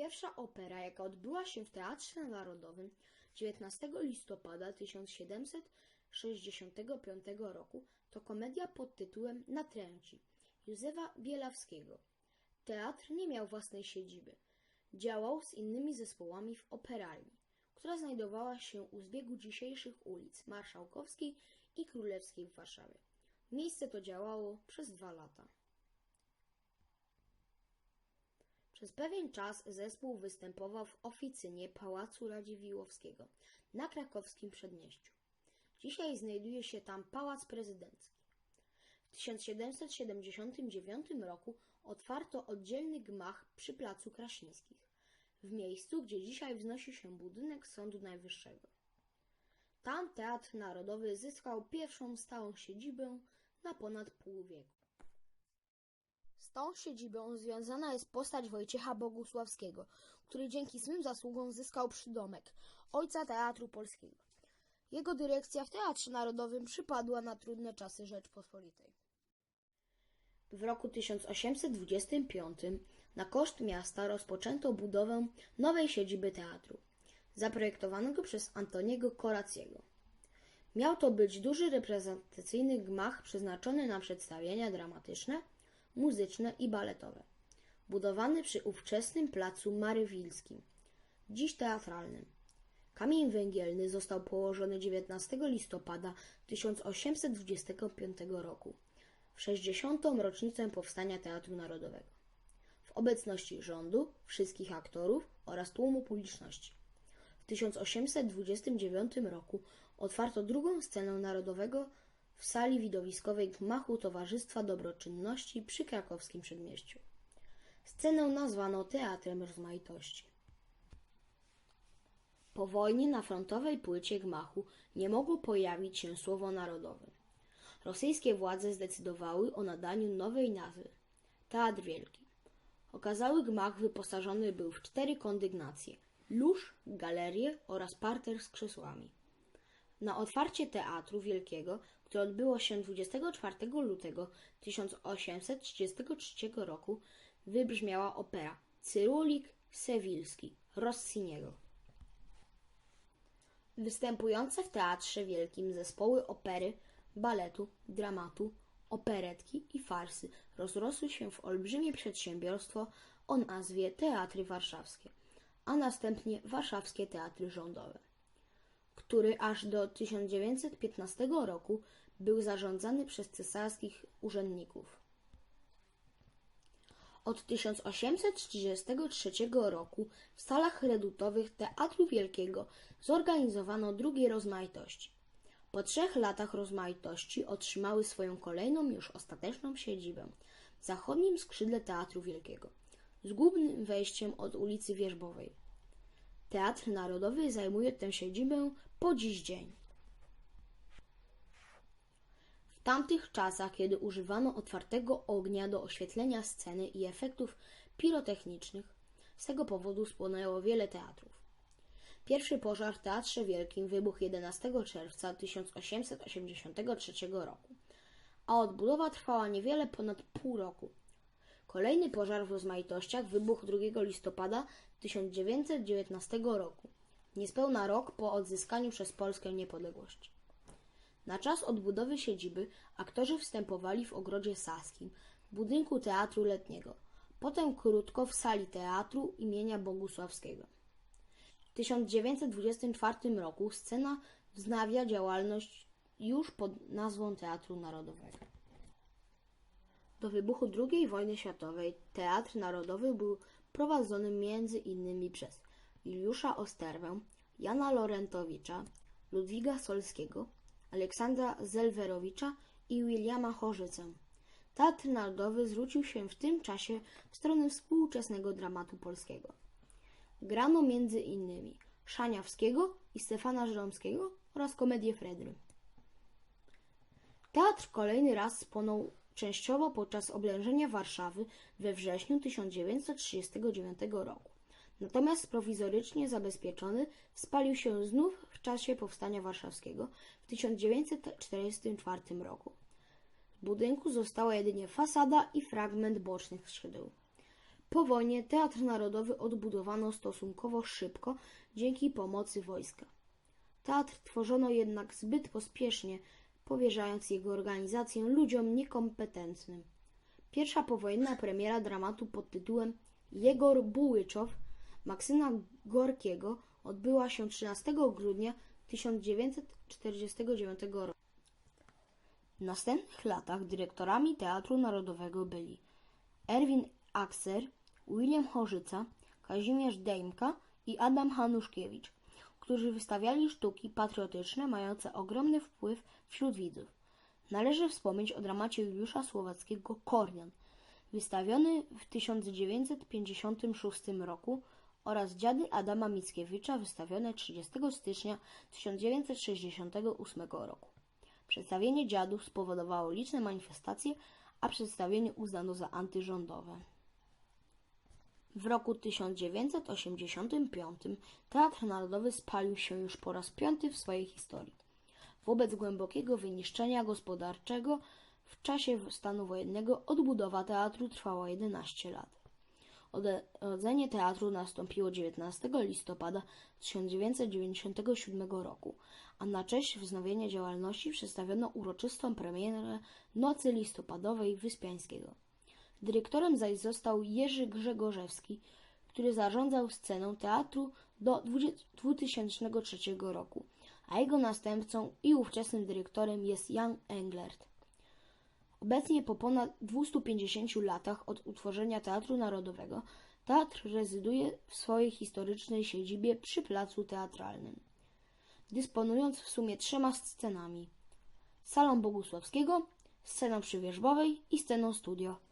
Pierwsza opera, jaka odbyła się w Teatrze Narodowym 19 listopada 1765 roku, to komedia pod tytułem Natręci Józefa Bielawskiego. Teatr nie miał własnej siedziby. Działał z innymi zespołami w operalni, która znajdowała się u zbiegu dzisiejszych ulic Marszałkowskiej i Królewskiej w Warszawie. Miejsce to działało przez dwa lata. Przez pewien czas zespół występował w oficynie Pałacu Radziwiłłowskiego na krakowskim przedmieściu. Dzisiaj znajduje się tam Pałac Prezydencki. W 1779 roku otwarto oddzielny gmach przy Placu Krasińskich, w miejscu, gdzie dzisiaj wznosi się budynek Sądu Najwyższego. Tam Teatr Narodowy zyskał pierwszą stałą siedzibę na ponad pół wieku. Z tą siedzibą związana jest postać Wojciecha Bogusławskiego, który dzięki swym zasługom zyskał przydomek Ojca Teatru Polskiego. Jego dyrekcja w Teatrze Narodowym przypadła na trudne czasy Rzeczpospolitej. W roku 1825 na koszt miasta rozpoczęto budowę nowej siedziby teatru, zaprojektowanego przez Antoniego Koraciego. Miał to być duży reprezentacyjny gmach przeznaczony na przedstawienia dramatyczne, muzyczne i baletowe, budowany przy ówczesnym placu Marywilskim, dziś teatralnym. Kamień węgielny został położony 19 listopada 1825 roku, w 60. rocznicę powstania Teatru Narodowego, w obecności rządu, wszystkich aktorów oraz tłumu publiczności. W 1829 roku otwarto drugą scenę narodowego w sali widowiskowej gmachu Towarzystwa Dobroczynności przy krakowskim przedmieściu. Scenę nazwano Teatrem Rozmaitości. Po wojnie na frontowej płycie gmachu nie mogło pojawić się słowo narodowy. Rosyjskie władze zdecydowały o nadaniu nowej nazwy Teatr Wielki. Okazały gmach wyposażony był w cztery kondygnacje lóż, galerię oraz parter z krzesłami. Na otwarcie Teatru Wielkiego, które odbyło się 24 lutego 1833 roku, wybrzmiała opera Cyrulik Sewilski Rossiniego. Występujące w Teatrze Wielkim zespoły opery, baletu, dramatu, operetki i farsy rozrosły się w olbrzymie przedsiębiorstwo o nazwie Teatry Warszawskie, a następnie Warszawskie Teatry Rządowe który aż do 1915 roku był zarządzany przez cesarskich urzędników. Od 1833 roku w salach redutowych Teatru Wielkiego zorganizowano drugie rozmaitości. Po trzech latach rozmaitości otrzymały swoją kolejną, już ostateczną siedzibę w zachodnim skrzydle Teatru Wielkiego, z głównym wejściem od ulicy Wierzbowej. Teatr Narodowy zajmuje tę siedzibę po dziś dzień. W tamtych czasach, kiedy używano otwartego ognia do oświetlenia sceny i efektów pirotechnicznych, z tego powodu spłonęło wiele teatrów. Pierwszy pożar w Teatrze Wielkim wybuchł 11 czerwca 1883 roku, a odbudowa trwała niewiele ponad pół roku. Kolejny pożar w rozmaitościach wybuchł 2 listopada 1919 roku, niespełna rok po odzyskaniu przez Polskę niepodległości. Na czas odbudowy siedziby aktorzy wstępowali w ogrodzie Saskim, budynku Teatru Letniego, potem krótko w sali teatru imienia Bogusławskiego. W 1924 roku scena wznawia działalność już pod nazwą Teatru Narodowego. Do wybuchu II wojny światowej Teatr Narodowy był prowadzony między innymi przez Juliusza Osterwę, Jana Lorentowicza, Ludwiga Solskiego, Aleksandra Zelwerowicza i Williama Chorzycę. Teatr Narodowy zwrócił się w tym czasie w stronę współczesnego dramatu polskiego. Grano między innymi Szaniawskiego i Stefana Żeromskiego oraz komedię Fredry. Teatr kolejny raz spłonął częściowo podczas oblężenia Warszawy we wrześniu 1939 roku. Natomiast prowizorycznie zabezpieczony spalił się znów w czasie Powstania Warszawskiego w 1944 roku. W budynku została jedynie fasada i fragment bocznych skrzydeł. Po wojnie Teatr Narodowy odbudowano stosunkowo szybko dzięki pomocy wojska. Teatr tworzono jednak zbyt pospiesznie, powierzając jego organizację ludziom niekompetentnym. Pierwsza powojenna premiera dramatu pod tytułem Jegor Bułyczow Maksyma Gorkiego odbyła się 13 grudnia 1949 roku. W następnych latach dyrektorami Teatru Narodowego byli Erwin Akser, William Chorzyca, Kazimierz Dejmka i Adam Hanuszkiewicz, którzy wystawiali sztuki patriotyczne mające ogromny wpływ wśród widzów. Należy wspomnieć o dramacie Juliusza Słowackiego Kornian, wystawiony w 1956 roku oraz Dziady Adama Mickiewicza wystawione 30 stycznia 1968 roku. Przedstawienie dziadów spowodowało liczne manifestacje, a przedstawienie uznano za antyrządowe. W roku 1985 Teatr Narodowy spalił się już po raz piąty w swojej historii. Wobec głębokiego wyniszczenia gospodarczego w czasie stanu wojennego odbudowa teatru trwała 11 lat. Odrodzenie teatru nastąpiło 19 listopada 1997 roku, a na cześć wznowienia działalności przedstawiono uroczystą premierę Nocy Listopadowej Wyspiańskiego. Dyrektorem zaś został Jerzy Grzegorzewski, który zarządzał sceną teatru do 2003 roku, a jego następcą i ówczesnym dyrektorem jest Jan Englert. Obecnie po ponad 250 latach od utworzenia Teatru Narodowego, teatr rezyduje w swojej historycznej siedzibie przy Placu Teatralnym, dysponując w sumie trzema scenami: salą Bogusławskiego, sceną przywierzbowej i sceną studio.